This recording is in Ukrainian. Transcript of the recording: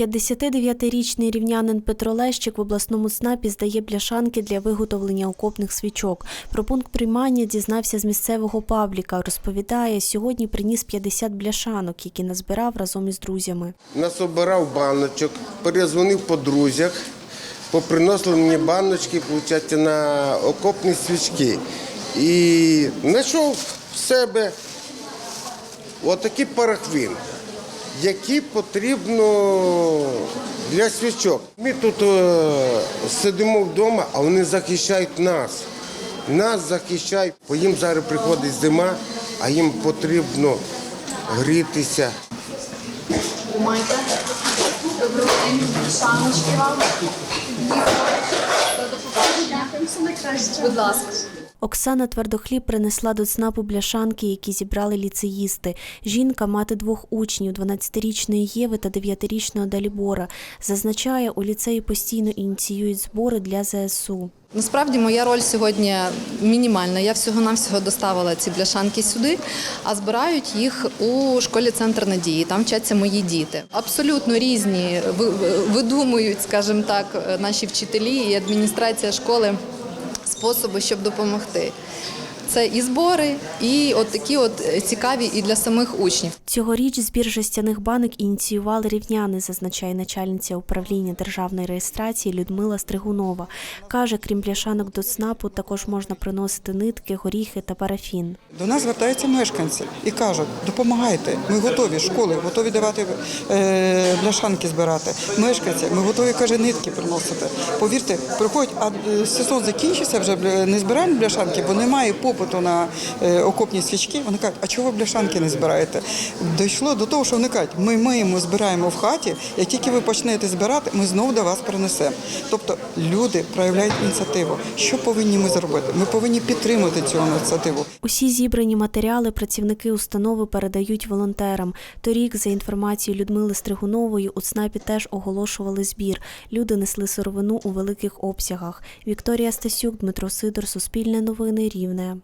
59-річний рівнянин Петро Лещик в обласному ЦНАПі здає бляшанки для виготовлення окопних свічок. Про пункт приймання дізнався з місцевого пабліка. Розповідає, сьогодні приніс 50 бляшанок, які назбирав разом із друзями. Насобирав баночок, перезвонив по друзях, поприносили мені баночки, виходить, на окопні свічки. І знайшов в себе отакий парахвін, який потрібно для свічок. Ми тут е, сидимо вдома, а вони захищають нас. Нас захищають, бо їм зараз приходить зима, а їм потрібно грітися. Тримайте. Добрий день, шаночки вам. Будь ласка. Оксана Твердохліб принесла до ЦНАПу бляшанки, які зібрали ліцеїсти. Жінка мати двох учнів 12-річної Єви та 9-річного Далібора. Зазначає, у ліцеї постійно ініціюють збори для ЗСУ. Насправді моя роль сьогодні мінімальна. Я всього-навсього доставила ці бляшанки сюди, а збирають їх у школі Центр надії. Там вчаться мої діти. Абсолютно різні ви- видумують, скажімо так, наші вчителі і адміністрація школи способи, щоб допомогти. Це і збори, і от такі от цікаві і для самих учнів. Цьогоріч збір жестяних банок ініціювали рівняни, зазначає начальниця управління державної реєстрації Людмила Стригунова. Каже, крім бляшанок до ЦНАПу, також можна приносити нитки, горіхи та парафін. До нас звертаються мешканці і кажуть, допомагайте, ми готові, школи, готові давати е, бляшанки збирати. Мешканці, ми готові, каже, нитки приносити. Повірте, приходять, а е, сезон закінчився, вже бля- не збираємо бляшанки, бо немає попиту на е, окопні свічки. Вони кажуть, а чого ви бляшанки не збираєте? Дійшло до того, що вони кажуть, ми миємо, збираємо в хаті, як тільки ви почнете збирати, ми знову до вас принесемо. Тобто люди проявляють ініціативу. Що повинні ми зробити? Ми повинні підтримати цю ініціативу. Усі зібрані матеріали працівники установи передають волонтерам. Торік, за інформацією Людмили Стригунової, у ЦНАПі теж оголошували збір. Люди несли сировину у великих обсягах. Вікторія Стасюк, Дмитро Сидор, Суспільне новини, Рівне.